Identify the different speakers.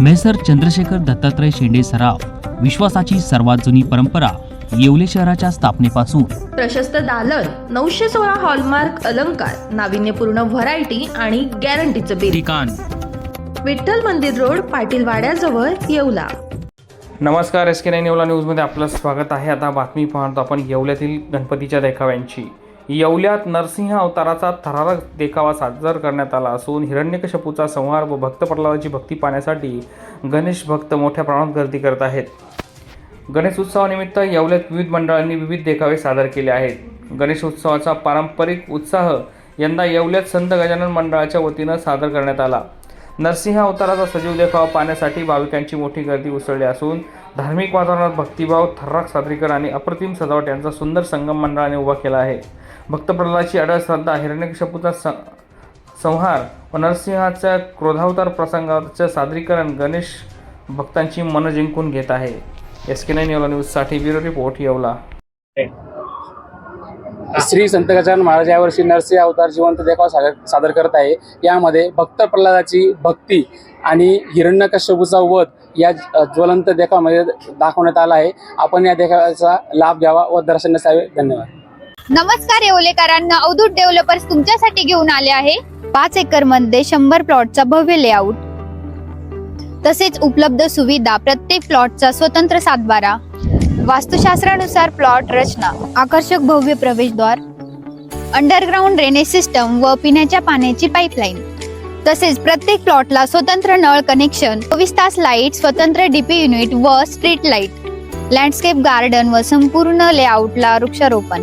Speaker 1: Measure Chandrashekhar Dattatray शेंडे सराव विश्वासाची सर्वात जुनी परंपरा येवले शहराच्या स्थापनेपासून.
Speaker 2: प्रशस्त दालन नऊशे सोळा हॉलमार्क अलंकार नाविन्यपूर्ण व्हरायटी आणि गॅरंटीचं बिल
Speaker 1: ठिकाण.
Speaker 2: विठ्ठल मंदिर रोड पाटील वाड्याजवळ येवला.
Speaker 3: नमस्कार एस के नाईन येवला न्यूजमध्ये आपलं स्वागत आहे. आता बातमी पाहतो आपण येवल्यातील गणपतीच्या देखाव्यांची. येवल्यात नरसिंह अवताराचा थरारक देखावा सादर करण्यात आला असून हिरण्यकशपूचा संहार व भक्त प्रल्हादाची भक्ती पाहण्यासाठी गणेश भक्त मोठ्या प्रमाणात गर्दी करत आहेत. गणेश उत्सवानिमित्त येवल्यात विविध मंडळांनी विविध देखावे सादर केले आहेत. गणेश उत्सवाचा पारंपरिक उत्साह यंदा येवल्यात संत गजानन मंडळाच्या वतीनं सादर करण्यात आला. नरसिंह अवताराचा सजीव देखावा पाहण्यासाठी भाविकांची मोठी गर्दी उसळली असून धार्मिक वातावरणात भक्तिभाव थर्राक सादरीकरण आणि अप्रतिम सजावट यांचा सुंदर संगम मंडळाने उभा केला आहे. भक्त प्रल्हादाची अडळ श्रद्धा हिरण्यकशपूचा स संहार व नरसिंहाच्या क्रोधावतार प्रसंगाचं सादरीकरण गणेश भक्तांची मनं जिंकून घेत आहे. एस के नाईन येवला न्यूजसाठी ब्युरो रिपोर्ट येवला.
Speaker 4: श्री संत गजानन महाराज यावर्षी नरसिंह अवतार जिवंत देखावा सादर सादर करत आहे. यामध्ये भक्त प्रल्हादाची भक्ती आणि हिरण्यकश्यपूचा वध या ज्वलंत देखावामध्ये दाखवण्यात आला आहे. आपण या देखाव्याचा लाभ घ्यावा व दर्शन नसावे धन्यवाद.
Speaker 5: नमस्कार येवलेकरांना अवधूत डेव्हलपर्स तुमच्यासाठी घेऊन आले आहे. पाच एकरमध्ये शंभर प्लॉटचा भव्य लेआउट. तसेच उपलब्ध सुविधा प्रत्येक प्लॉटचा स्वतंत्र सातबारा. वास्तुशास्त्रानुसार प्लॉट रचना आकर्षक भव्य प्रवेशद्वार अंडरग्राऊंड ड्रेनेज सिस्टम व पिण्याच्या पाण्याची पाईपलाईन. तसेच प्रत्येक प्लॉटला स्वतंत्र नळ कनेक्शन चोवीस तास लाइट स्वतंत्र डीपी युनिट व स्ट्रीट लाइट. लँडस्केप गार्डन व संपूर्ण लेआउटला वृक्षारोपण.